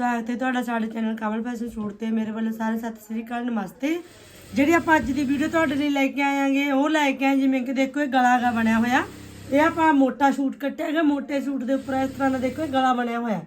ਸਵਾਗਤ ਹੈ ਤੁਹਾਡਾ ਸਾਡੇ ਚੈਨਲ ਕਮਲ ਫੈਸ਼ਨ ਸੂਟ ਤੇ ਮੇਰੇ ਵੱਲੋਂ ਸਾਰੇ ਸਤਿ ਸ੍ਰੀ ਅਕਾਲ, ਨਮਸਤੇ। ਜਿਹੜੀ ਆਪਾਂ ਅੱਜ ਦੀ ਵੀਡੀਓ ਤੁਹਾਡੇ ਲਈ ਲੈ ਕੇ ਆਏਾਂਗੇ ਉਹ ਲੈ ਕੇ ਆਏ, ਜਿਵੇਂ ਕਿ ਦੇਖੋ, ਇਹ ਗਲਾ ਗਾ ਬਣਿਆ ਹੋਇਆ। ਇਹ ਆਪਾਂ ਮੋਟਾ ਸੂਟ ਕੱਟਿਆ ਹੈਗਾ, ਮੋਟੇ ਸੂਟ ਦੇ ਉੱਪਰ ਇਸ ਤਰ੍ਹਾਂ ਦਾ ਦੇਖੋ, ਇਹ ਗਲਾ ਬਣਿਆ ਹੋਇਆ।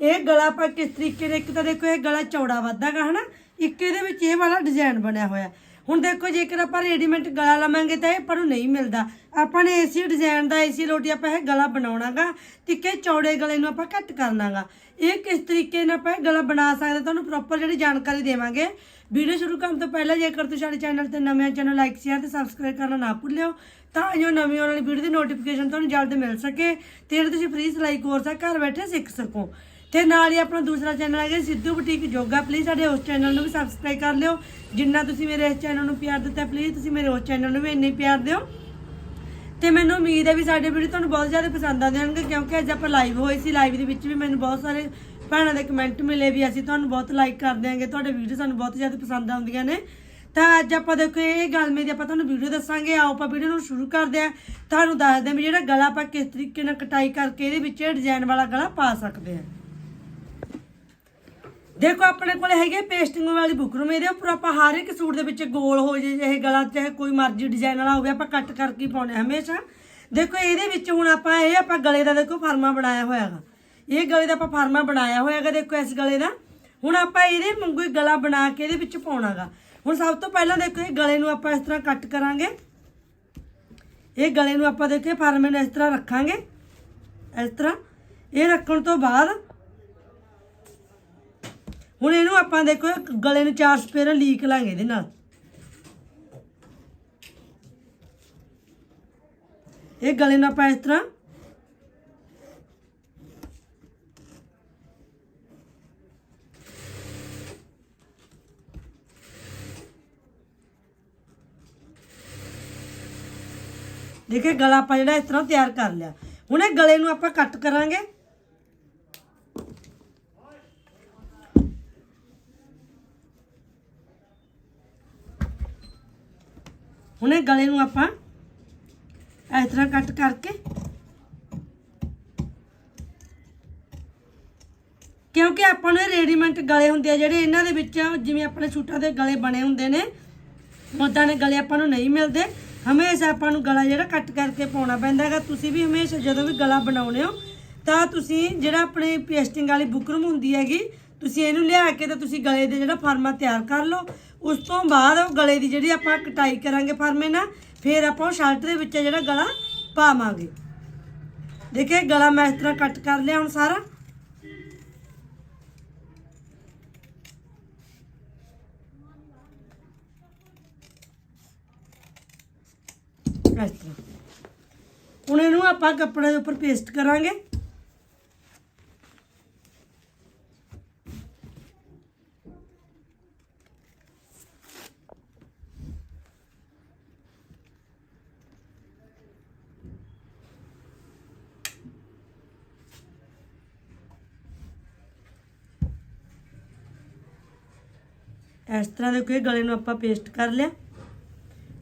ਇਹ ਗਲਾ ਆਪਾਂ ਕਿਸ ਤਰੀਕੇ ਦੇ ਇੱਕ ਤਾਂ ਦੇਖੋ, ਇਹ ਗਲਾ ਚੌੜਾ ਵੱਧਾਗਾ ਹਨਾ? ਇੱਕ ਇਹਦੇ ਵਿੱਚ ਇਹ ਵਾਲਾ ਡਿਜ਼ਾਈਨ ਬਣਿਆ ਹੋਇਆ। ਹੁਣ ਦੇਖੋ ਜੇਕਰ ਆਪਾਂ ਰੈਡੀਮੇਡ ਗਲਾ ਲਵਾਂਗੇ ਤਾਂ ਇਹ ਆਪਾਂ ਨੂੰ ਨਹੀਂ ਮਿਲਦਾ। ਆਪਾਂ ਨੇ ਏਸੀ ਡਿਜ਼ਾਈਨ ਦਾ ਏਸੀ ਰੋਟੀ ਆਪਾਂ ਇਹ ਗਲਾ ਬਣਾਉਣਾਗਾ ਤਿੱਕੇ ਚੌੜੇ ਗਲੇ ਨੂੰ ਆਪਾਂ ਕੱਟ ਕਰਨਾਗਾ। ਇਹ ਕਿਸ ਤਰੀਕੇ ਨਾਲ ਆਪਾਂ ਇਹ ਗਲਾ ਬਣਾ ਸਕਦੇ ਤੁਹਾਨੂੰ ਪ੍ਰੋਪਰ ਜਿਹੜੀ ਜਾਣਕਾਰੀ ਦੇਵਾਂਗੇ। ਵੀਡੀਓ ਸ਼ੁਰੂ ਕਰਨ ਤੋਂ ਪਹਿਲਾਂ ਜੇਕਰ ਤੁਸੀਂ ਸਾਡੇ ਚੈਨਲ ਤੇ ਨਵੇਂ ਚੈਨਲ ਲਾਈਕ ਸ਼ੇਅਰ ਤੇ ਸਬਸਕ੍ਰਾਈਬ ਕਰਨਾ ਨਾ ਭੁੱਲਿਓ, ਤਾਂ ਜੋ ਨਵੀਂ ਆਉਣ ਵਾਲੀ ਵੀਡੀਓ ਦੀ ਨੋਟੀਫਿਕੇਸ਼ਨ ਤੁਹਾਨੂੰ ਜਲਦ ਮਿਲ ਸਕੇ ਤੇ ਜਿਹੜੇ ਤੁਸੀਂ ਫ੍ਰੀ ਸਿਲਾਈ ਕੋਰਸ ਆ, ਘਰ ਬੈਠੇ ਸਿੱਖ ਸਕੋ। ਤੇ ਨਾਲ ਹੀ ਆਪਣਾ ਦੂਸਰਾ ਚੈਨਲ ਹੈਗਾ ਸਿੱਧੂ ਬੁਟੀਕ ਯੋਗਾ ਪਲੀਜ਼ ਸਾਡੇ ਉਸ ਚੈਨਲ ਨੂੰ ਵੀ ਸਬਸਕ੍ਰਾਈਬ ਕਰ ਲਿਓ। ਜਿੰਨਾ ਤੁਸੀਂ ਮੇਰੇ ਇਸ ਚੈਨਲ ਨੂੰ ਪਿਆਰ ਦਿੱਤਾ ਪਲੀਜ਼ ਤੁਸੀਂ ਮੇਰੇ ਉਸ ਚੈਨਲ ਨੂੰ ਵੀ ਇੰਨੇ ਪਿਆਰ ਦਿਓ। ਤੇ ਮੈਨੂੰ ਉਮੀਦ ਹੈ ਵੀ ਸਾਡੇ ਵੀਡੀਓ ਤੁਹਾਨੂੰ ਬਹੁਤ ਜ਼ਿਆਦਾ ਪਸੰਦ ਆਉਂਦੇ ਹੋਣਗੇ, ਕਿਉਂਕਿ ਅੱਜ ਆਪਾਂ ਲਾਈਵ ਹੋਏ ਸੀ ਲਾਈਵ ਦੇ ਵਿੱਚ ਵੀ ਮੈਨੂੰ ਬਹੁਤ ਸਾਰੇ ਭੈਣਾਂ ਦੇ ਕਮੈਂਟ ਮਿਲੇ ਵੀ ਅਸੀਂ ਤੁਹਾਨੂੰ ਬਹੁਤ ਲਾਈਕ ਕਰਦੇ ਆਂਗੇ ਤੁਹਾਡੇ ਵੀਡੀਓ ਸਾਨੂੰ ਬਹੁਤ ਜ਼ਿਆਦਾ ਪਸੰਦ ਆਉਂਦੀਆਂ ਨੇ। ਤਾਂ ਅੱਜ ਆਪਾਂ ਦੇਖੋ, ਇਹ ਗੱਲ ਮੇਰੀ ਆਪਾਂ ਤੁਹਾਨੂੰ ਵੀਡੀਓ ਦੱਸਾਂਗੇ, ਆਓ ਆਪਾਂ ਵੀਡੀਓ ਨੂੰ ਸ਼ੁਰੂ ਕਰਦੇ ਆਂ ਤੁਹਾਨੂੰ ਦੱਸਦੇ ਹਾਂ ਵੀ ਜਿਹੜਾ ਗਲਾ ਆਪਾਂ ਕਿਸ ਤਰੀਕੇ ਨਾਲ ਕਟਾਈ ਕਰਕੇ ਇਹਦੇ ਵਿੱਚ ਡਿਜ਼ਾਈਨ ਵਾਲਾ ਗਲਾ ਪਾ ਸਕਦੇ ਹਾਂ। ਦੇਖੋ ਆਪਣੇ ਕੋਲ ਹੈਗੇ ਪੇਸਟਿੰਗ ਵਾਲੀ ਬੁਕਰਮ ਇਹਦੇ ਉੱਪਰ ਆਪਾਂ ਹਰ ਇੱਕ ਸੂਟ ਦੇ ਵਿੱਚ ਗੋਲ ਹੋ ਜੇ, ਚਾਹੇ ਗਲਾ, ਚਾਹੇ ਕੋਈ ਮਰਜ਼ੀ ਡਿਜ਼ਾਈਨ ਵਾਲਾ ਹੋਵੇ, ਆਪਾਂ ਕੱਟ ਕਰਕੇ ਹੀ ਪਾਉਣੇ ਹਮੇਸ਼ਾ। ਦੇਖੋ ਇਹਦੇ ਵਿੱਚ ਹੁਣ ਆਪਾਂ ਇਹ, ਆਪਾਂ ਗਲੇ ਦਾ ਦੇਖੋ ਫਾਰਮਾ ਬਣਾਇਆ ਹੋਇਆ ਹੈਗਾ। ਇਹ ਗਲੇ ਦਾ ਆਪਾਂ ਫਾਰਮਾ ਬਣਾਇਆ ਹੋਇਆ ਹੈਗਾ, ਦੇਖੋ ਇਸ ਗਲੇ ਦਾ। ਹੁਣ ਆਪਾਂ ਇਹਦੇ ਵਾਂਗੂ ਹੀ ਗਲਾ ਬਣਾ ਕੇ ਇਹਦੇ ਵਿੱਚ ਪਾਉਣਾਗਾ। ਹੁਣ ਸਭ ਤੋਂ ਪਹਿਲਾਂ ਦੇਖੋ, ਇਹ ਗਲੇ ਨੂੰ ਆਪਾਂ ਇਸ ਤਰ੍ਹਾਂ ਕੱਟ ਕਰਾਂਗੇ। ਇਹ ਗਲੇ ਨੂੰ ਆਪਾਂ ਦੇਖੋ, ਇਹ ਫਰਮੇ ਨੂੰ ਇਸ ਤਰ੍ਹਾਂ ਰੱਖਾਂਗੇ। ਇਸ ਤਰ੍ਹਾਂ। ਇਹ ਰੱਖਣ ਤੋਂ ਬਾਅਦ ਹੁਣ ਇਹਨੂੰ ਆਪਾਂ ਦੇਖੋ ਗਲੇ ਨੂੰ ਚਾਰ ਸਪੇਰਾਂ ਲੀਕ ਲਾਂਗੇ ਇਹਦੇ ਨਾਲ। ਇਹ ਗਲੇ ਨੂੰ ਆਪਾਂ ਇਸ ਤਰ੍ਹਾਂ ਦੇਖੇ ਗਲਾ ਆਪਾਂ ਜਿਹੜਾ ਇਸ ਤਰ੍ਹਾਂ ਤਿਆਰ ਕਰ ਲਿਆ। ਹੁਣ ਇਹ ਗਲੇ ਨੂੰ ਆਪਾਂ ਕੱਟ ਕਰਾਂਗੇ। ਹੁਣ ਇਹ ਗਲੇ ਨੂੰ ਆਪਾਂ ਇਸ ਤਰ੍ਹਾਂ ਕੱਟ ਕਰਕੇ ਕਿਉਂਕਿ ਆਪਾਂ ਨੂੰ ਰੈਡੀਮੈਂਟ ਗਲੇ ਹੁੰਦੇ ਆ ਜਿਹੜੇ ਇਹਨਾਂ ਦੇ ਵਿੱਚ ਜਿਵੇਂ ਆਪਣੇ ਸੂਟਾਂ ਦੇ ਗਲੇ ਬਣੇ ਹੁੰਦੇ ਨੇ ਉਦਾਂ ਦੇ ਗਲੇ ਆਪਾਂ ਨੂੰ ਨਹੀਂ ਮਿਲਦੇ। ਹਮੇਸ਼ਾ ਆਪਾਂ ਨੂੰ ਗਲਾ ਜਿਹੜਾ ਕੱਟ ਕਰਕੇ ਪਾਉਣਾ ਪੈਂਦਾ ਹੈਗਾ। ਤੁਸੀਂ ਵੀ ਹਮੇਸ਼ਾ ਜਦੋਂ ਵੀ ਗਲਾ ਬਣਾਉਣੇ ਹੋ, ਤਾਂ ਤੁਸੀਂ ਜਿਹੜਾ ਆਪਣੇ ਪੇਸਟਿੰਗ ਵਾਲੀ ਬੁਕਰਮ ਹੁੰਦੀ ਹੈਗੀ ਤੁਸੀਂ ਇਹਨੂੰ ਲਿਆ ਕੇ ਤਾਂ ਤੁਸੀਂ ਗਲੇ ਦੇ ਜਿਹੜਾ ਫਰਮਾ ਤਿਆਰ ਕਰ ਲਓ। ਉਸ ਤੋਂ ਬਾਅਦ ਉਹ ਗਲੇ ਦੀ ਜਿਹੜੀ ਆਪਾਂ ਕਟਾਈ ਕਰਾਂਗੇ ਫਰਮੇ ਨਾਲ, ਫਿਰ ਆਪਾਂ ਉਹ ਸ਼ਰਟ ਦੇ ਵਿੱਚ ਜਿਹੜਾ ਗਲਾ ਪਾਵਾਂਗੇ। ਦੇਖੇ ਗਲਾ ਮੈਂ ਇਸ ਤਰ੍ਹਾਂ ਕੱਟ ਕਰ ਲਿਆ ਹੁਣ ਸਾਰਾ। ਇਸ ਤਰ੍ਹਾਂ। ਹੁਣ ਇਹਨੂੰ ਆਪਾਂ ਕੱਪੜੇ ਦੇ ਉੱਪਰ ਪੇਸਟ ਕਰਾਂਗੇ। ਇਸ ਤਰ੍ਹਾਂ ਦੇ ਕੋਈ ਗਲੇ ਨੂੰ ਆਪਾਂ ਪੇਸਟ ਕਰ ਲਿਆ।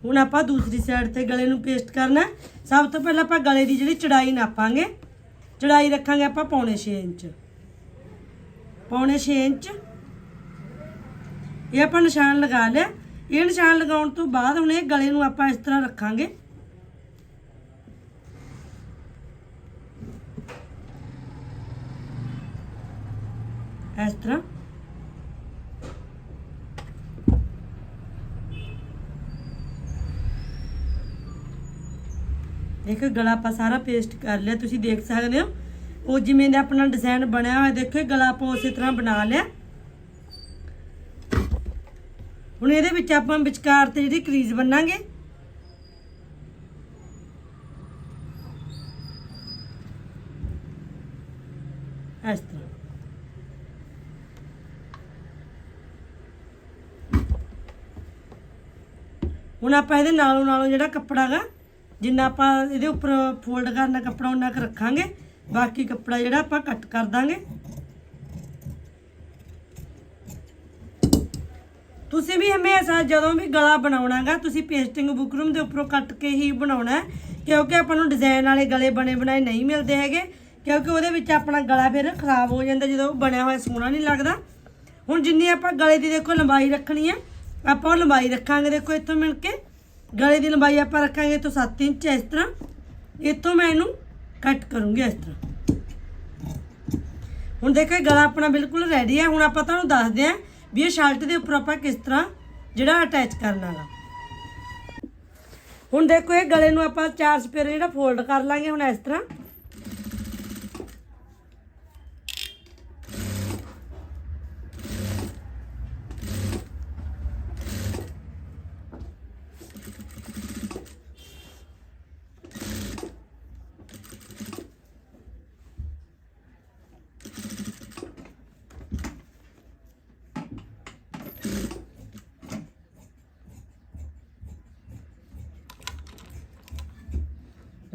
ਹੁਣ ਆਪਾਂ ਦੂਸਰੀ ਸਾਈਡ ਤੇ ਗਲੇ ਨੂੰ ਪੇਸਟ ਕਰਨਾ ਸਭ ਤੋਂ ਪਹਿਲਾਂ ਆਪਾਂ ਗਲੇ ਦੀ ਜਿਹੜੀ ਚੜਾਈ ਨਾਪਾਂਗੇ। ਚੜਾਈ ਰੱਖਾਂਗੇ ਆਪਾਂ ਪੌਣੇ 6 ਇੰਚ। ਪੌਣੇ 6 ਇੰਚ। ਇਹ ਆਪਾਂ ਨਿਸ਼ਾਨ ਲਗਾ ਲਿਆ। ਇਹ ਨਿਸ਼ਾਨ ਲਗਾਉਣ ਤੋਂ ਬਾਅਦ ਹੁਣ ਇਹ ਗਲੇ ਨੂੰ ਆਪਾਂ ਇਸ ਤਰ੍ਹਾਂ ਰੱਖਾਂਗੇ। ਇਸ ਤਰ੍ਹਾਂ। ਦੇਖੋ ਗਲਾ ਆਪਾਂ ਸਾਰਾ ਪੇਸਟ ਕਰ ਲਿਆ, ਤੁਸੀਂ ਦੇਖ ਸਕਦੇ ਹੋ। ਉਹ ਜਿਵੇਂ ਦਾ ਆਪਣਾ ਡਿਜ਼ਾਈਨ ਬਣਿਆ ਹੋਇਆ, ਦੇਖੋ ਗਲਾ ਆਪਾਂ ਉਸੇ ਤਰ੍ਹਾਂ ਬਣਾ ਲਿਆ। ਹੁਣ ਇਹਦੇ ਵਿੱਚ ਆਪਾਂ ਵਿਚਕਾਰ ਤੇ ਜਿਹੜੀ ਕਰੀਜ਼ ਬੰਨਾਂਗੇ। ਇਸ ਤਰ੍ਹਾਂ। ਹੁਣ ਆਪਾਂ ਇਹਦੇ ਨਾਲੋਂ ਨਾਲੋਂ ਜਿਹੜਾ ਕੱਪੜਾ ਗਾ ਜਿੰਨਾ ਆਪਾਂ ਇਹਦੇ ਉੱਪਰ ਫੋਲਡ ਕਰਨਾ ਕੱਪੜਾ ਉਹਨਾਂ ਕੁ ਰੱਖਾਂਗੇ, ਬਾਕੀ ਕੱਪੜਾ ਜਿਹੜਾ ਆਪਾਂ ਕੱਟ ਕਰ ਦਾਂਗੇ। ਤੁਸੀਂ ਵੀ ਹਮੇਸ਼ਾ ਜਦੋਂ ਵੀ ਗਲਾ ਬਣਾਉਣਾਗਾ, ਤੁਸੀਂ ਪੇਸਟਿੰਗ ਬੁਕਰਮ ਦੇ ਉੱਪਰੋਂ ਕੱਟ ਕੇ ਹੀ ਬਣਾਉਣਾ ਕਿਉਂਕਿ ਆਪਾਂ ਨੂੰ ਡਿਜ਼ਾਈਨ ਵਾਲੇ ਗਲੇ ਬਣੇ ਬਣਾਏ ਨਹੀਂ ਮਿਲਦੇ ਹੈਗੇ, ਕਿਉਂਕਿ ਉਹਦੇ ਵਿੱਚ ਆਪਣਾ ਗਲਾ ਫਿਰ ਖਰਾਬ ਹੋ ਜਾਂਦਾ ਜਦੋਂ ਬਣਿਆ ਹੋਇਆ ਸੋਹਣਾ ਨਹੀਂ ਲੱਗਦਾ। ਹੁਣ ਜਿੰਨੀ ਆਪਾਂ ਗਲੇ ਦੀ ਦੇਖੋ ਲੰਬਾਈ ਰੱਖਣੀ ਆ ਆਪਾਂ ਉਹ ਲੰਬਾਈ ਰੱਖਾਂਗੇ ਦੇਖੋ ਇੱਥੋਂ ਮਿਲ ਕੇ। ਗਲੇ ਦੀ ਲੰਬਾਈ ਆਪਾਂ ਰੱਖਾਂਗੇ ਤੋਂ 7 ਇੰਚ ਇਸ ਤਰ੍ਹਾਂ। ਇੱਥੋਂ ਮੈਂ ਇਹਨੂੰ ਕੱਟ ਕਰੂੰਗੀ ਇਸ ਤਰ੍ਹਾਂ। ਹੁਣ ਦੇਖੋ, ਇਹ ਗਲਾ ਆਪਣਾ ਬਿਲਕੁਲ ਰੈਡੀ ਹੈ। ਹੁਣ ਆਪਾਂ ਤੁਹਾਨੂੰ ਦੱਸਦੇ ਹਾਂ ਵੀ ਇਹ ਸ਼ਰਟ ਦੇ ਉੱਪਰ ਆਪਾਂ ਕਿਸ ਤਰ੍ਹਾਂ ਜਿਹੜਾ ਅਟੈਚ ਕਰਨਾ ਵਾ ਹੁਣ ਦੇਖੋ, ਇਹ ਗਲੇ ਨੂੰ ਆਪਾਂ ਚਾਰ ਸਪੇਰੇ ਜਿਹੜਾ ਫੋਲਡ ਕਰ ਲਾਂਗੇ ਹੁਣ ਇਸ ਤਰ੍ਹਾਂ।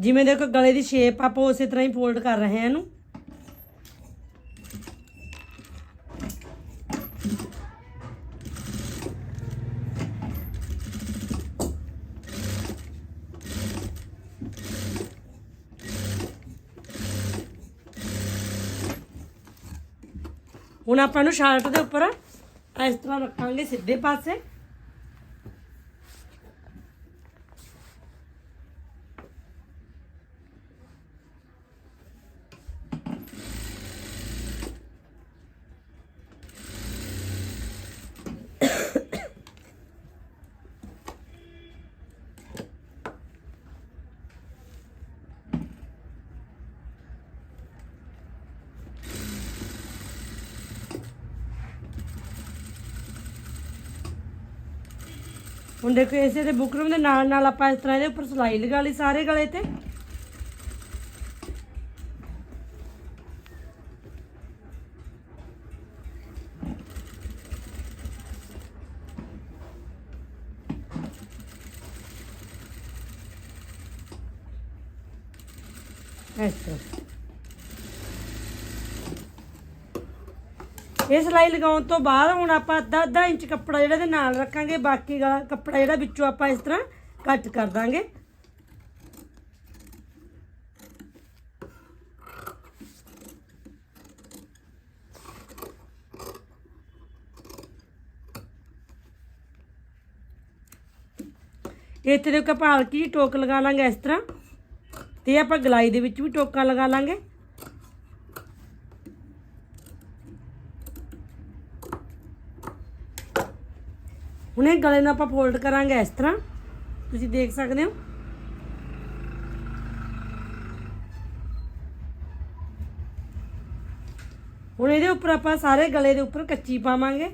ਜਿਵੇਂ ਦੇਖੋ ਗਲੇ ਦੀ ਸ਼ੇਪ ਆਪਾਂ ਉਸੇ ਤਰ੍ਹਾਂ ਹੀ ਫੋਲਡ ਕਰ ਰਹੇ ਹਾਂ ਇਹਨੂੰ। ਹੁਣ ਆਪਾਂ ਨੂੰ ਸ਼ਰਟ ਦੇ ਉੱਪਰ ਇਸ ਤਰ੍ਹਾਂ ਰੱਖਾਂਗੇ ਸਿੱਧੇ ਪਾਸੇ। ਹੁਣ ਦੇਖੋ ਇਸੇ ਦੇ ਬੁਕਰਮ ਦੇ ਨਾਲ ਨਾਲ ਆਪਾਂ ਇਸ ਤਰ੍ਹਾਂ ਇਹਦੇ ਉੱਪਰ ਸਲਾਈ ਲਗਾ ਲਈ ਸਾਰੇ ਗਲੇ ਤੇ। ਇਸ ਤਰ੍ਹਾਂ। ਇਹ ਸਲਾਈ ਲਗਾਉਣ ਤੋਂ ਬਾਅਦ ਹੁਣ ਆਪਾਂ ਅੱਧਾ ਅੱਧਾ ਇੰਚ ਕੱਪੜਾ ਜਿਹੜਾ ਦੇ ਨਾਲ ਰੱਖਾਂਗੇ, ਬਾਕੀ ਗਲਾ ਕੱਪੜਾ ਜਿਹੜਾ ਵਿੱਚੋਂ ਆਪਾਂ ਇਸ ਤਰ੍ਹਾਂ ਕੱਟ ਕਰ ਦਾਂਗੇ। ਇੱਥੇ ਦੇ ਆਪਾਂ ਹਲਕੀ ਟੋਕ ਲਗਾ ਲਾਂਗੇ ਇਸ ਤਰ੍ਹਾਂ, ਤੇ ਆਪਾਂ ਗਲਾਈ ਦੇ ਵਿੱਚ ਵੀ ਟੋਕਾਂ ਲਗਾ ਲਾਂਗੇ। ਹੁਣ ਇਹ ਗਲੇ ਨੂੰ ਆਪਾਂ ਫੋਲਡ ਕਰਾਂਗੇ ਇਸ ਤਰ੍ਹਾਂ। ਤੁਸੀਂ ਦੇਖ ਸਕਦੇ ਹੋ। ਹੁਣ ਇਹਦੇ ਉੱਪਰ ਆਪਾਂ ਸਾਰੇ ਗਲੇ ਦੇ ਉੱਪਰ ਕੱਚੀ ਪਾਵਾਂਗੇ।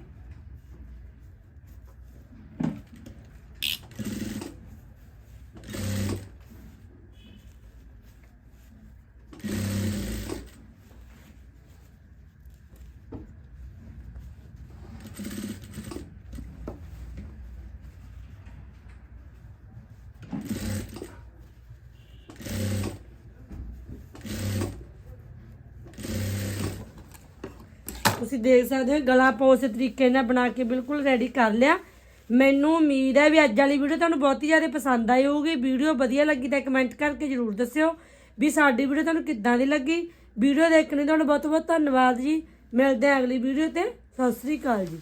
ਤੁਸੀਂ ਦੇਖ ਸਕਦੇ ਹੋ, ਗਲਾ ਆਪਾਂ ਉਸੇ ਤਰੀਕੇ ਨਾਲ ਬਣਾ ਕੇ ਬਿਲਕੁਲ ਰੈਡੀ ਕਰ ਲਿਆ। ਮੈਨੂੰ ਉਮੀਦ ਹੈ ਵੀ ਅੱਜ ਵਾਲੀ ਵੀਡੀਓ ਤੁਹਾਨੂੰ ਬਹੁਤ ਹੀ ਜ਼ਿਆਦਾ ਪਸੰਦ ਆਈ ਹੋਊਗੀ। ਵੀਡੀਓ ਵਧੀਆ ਲੱਗੀ ਤਾਂ ਕਮੈਂਟ ਕਰਕੇ ਜਰੂਰ ਦੱਸਿਓ ਵੀ ਸਾਡੀ ਵੀਡੀਓ ਤੁਹਾਨੂੰ ਕਿੱਦਾਂ ਦੀ ਲੱਗੀ। ਵੀਡੀਓ ਦੇਖਣ ਲਈ ਤੁਹਾਨੂੰ ਬਹੁਤ ਬਹੁਤ ਧੰਨਵਾਦ ਜੀ। ਮਿਲਦੇ ਹਾਂ ਅਗਲੀ ਵੀਡੀਓ ਤੇ। ਸਤਿ ਸ੍ਰੀ ਅਕਾਲ ਜੀ।